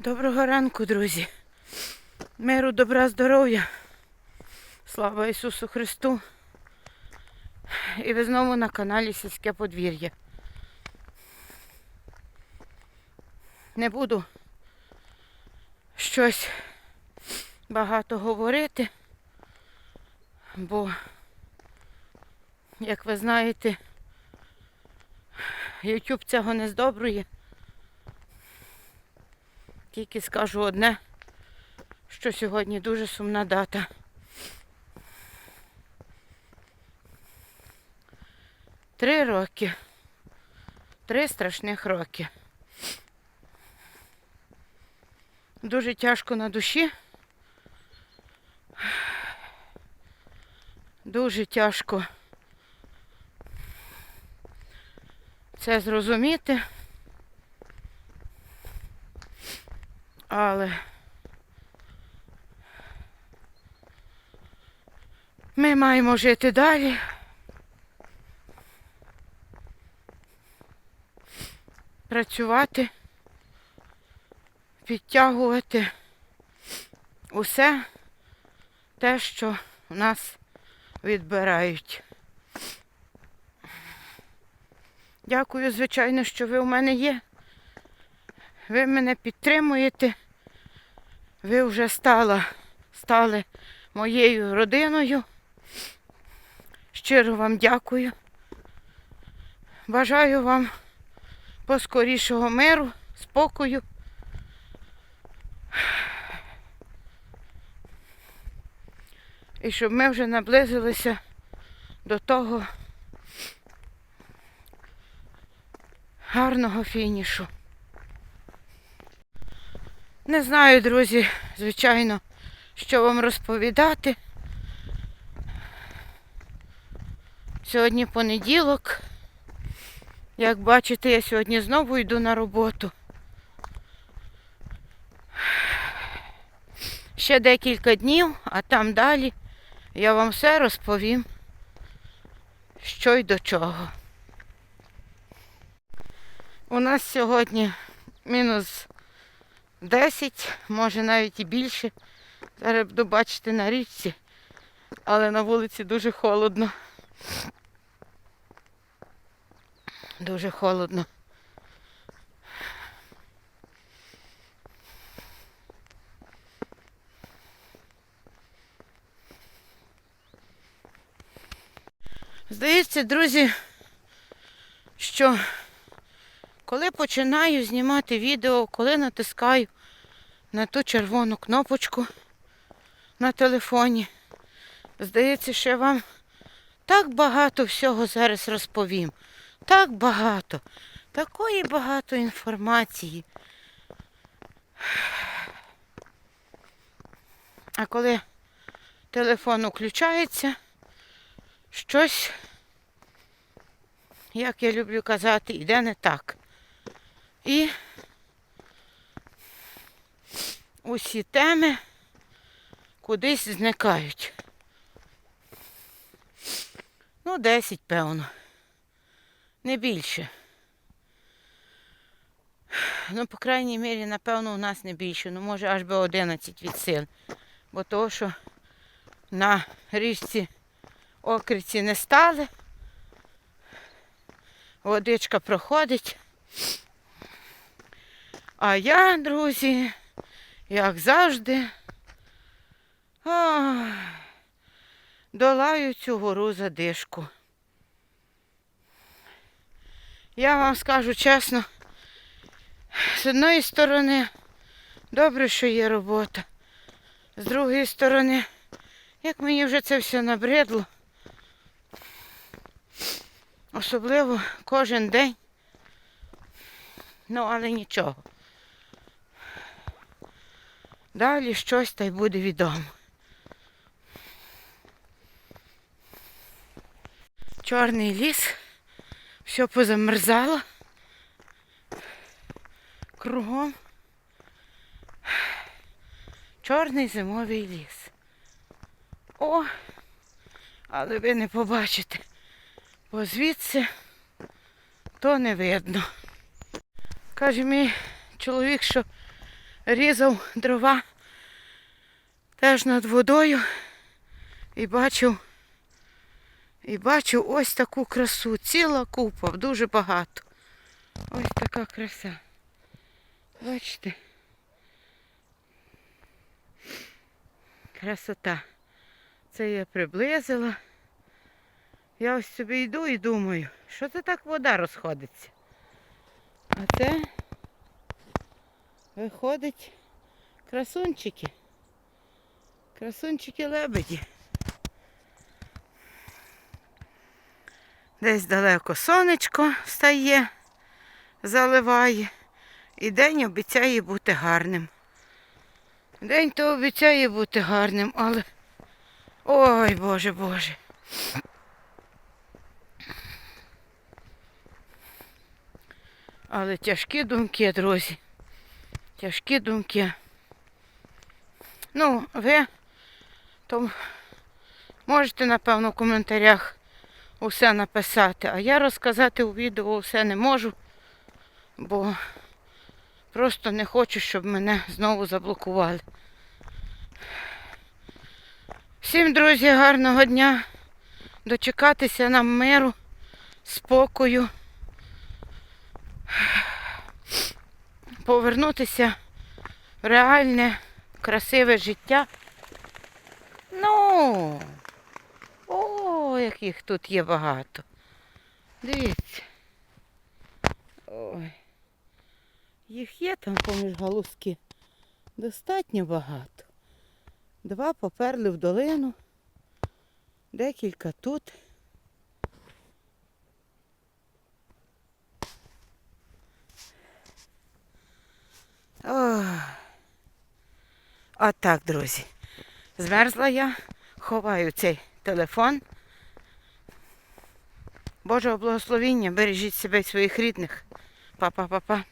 Доброго ранку, друзі. Миру, добра, здоров'я. Слава Ісусу Христу. І ви знову на каналі Сільське подвір'я. Не буду щось багато говорити, бо, як ви знаєте, YouTube цього не здобрує. Тільки скажу одне, що сьогодні дуже сумна дата. Три роки. Три страшних роки. Дуже тяжко на душі. Дуже тяжко це зрозуміти. Але ми маємо жити далі. Працювати, підтягувати усе те, що у нас відбирають. Дякую, звичайно, що ви у мене є. Ви мене підтримуєте. Ви вже стала, стали моєю родиною. Щиро вам дякую. Бажаю вам поскорішого миру, спокою. І щоб ми вже наблизилися до того гарного фінішу. Не знаю, друзі, звичайно, що вам розповідати. Сьогодні понеділок. Як бачите, я сьогодні знову йду на роботу. Ще декілька днів, а там далі я вам все розповім, що й до чого. У нас сьогодні мінус 10, може навіть і більше. Зараз буду бачити на річці, але на вулиці дуже холодно. Дуже холодно. Здається, друзі, що коли починаю знімати відео, коли натискаю на ту червону кнопочку на телефоні, здається, що я вам так багато всього зараз розповім. Так багато. Такої багато інформації. А коли телефон включається, щось, як я люблю казати, йде не так. І усі теми кудись зникають. Ну, 10, певно. Не більше. Ну, по крайній мірі, напевно, у нас не більше. Ну, може, аж би 11 від сил. Бо того, що на річці окриці не стали. Водичка проходить. А я, друзі, як завжди, ой, долаю цю гору задишку. Я вам скажу чесно, з одної сторони, добре, що є робота. З другої сторони, як мені вже це все набридло, особливо кожен день. Ну, але нічого. Далі щось та й буде відомо. Чорний ліс, все позамерзало. Кругом. Чорний зимовий ліс. О, але ви не побачите, бо звідси то не видно. Каже мій чоловік, що різав дрова теж над водою і бачив, і бачив ось таку красу. Ціла купа, дуже багато. Ось така краса. Бачите? Красота. Це я приблизила. Я ось собі йду і думаю, що це так вода розходиться. А це виходить красунчики. Красунчики лебеді. Десь далеко сонечко стає, заливає. І день обіцяє бути гарним. День то обіцяє бути гарним, але. Ой, Боже, Боже. Але тяжкі думки, друзі. Тяжкі думки. Ну, ви то можете, напевно, в коментарях усе написати, а я розказати у відео все не можу, бо просто не хочу, щоб мене знову заблокували. Всім, друзі, гарного дня. Дочекатися нам миру, спокою. Повернутися в реальне, красиве життя. Ну, о, яких тут є багато. Дивіться. Ой. Їх є там поміж галузки. Достатньо багато. Два поперли в долину, декілька тут. От так, друзі. Змерзла я, ховаю цей телефон. Божого благословіння, бережіть себе і своїх рідних. Па-па-па-па.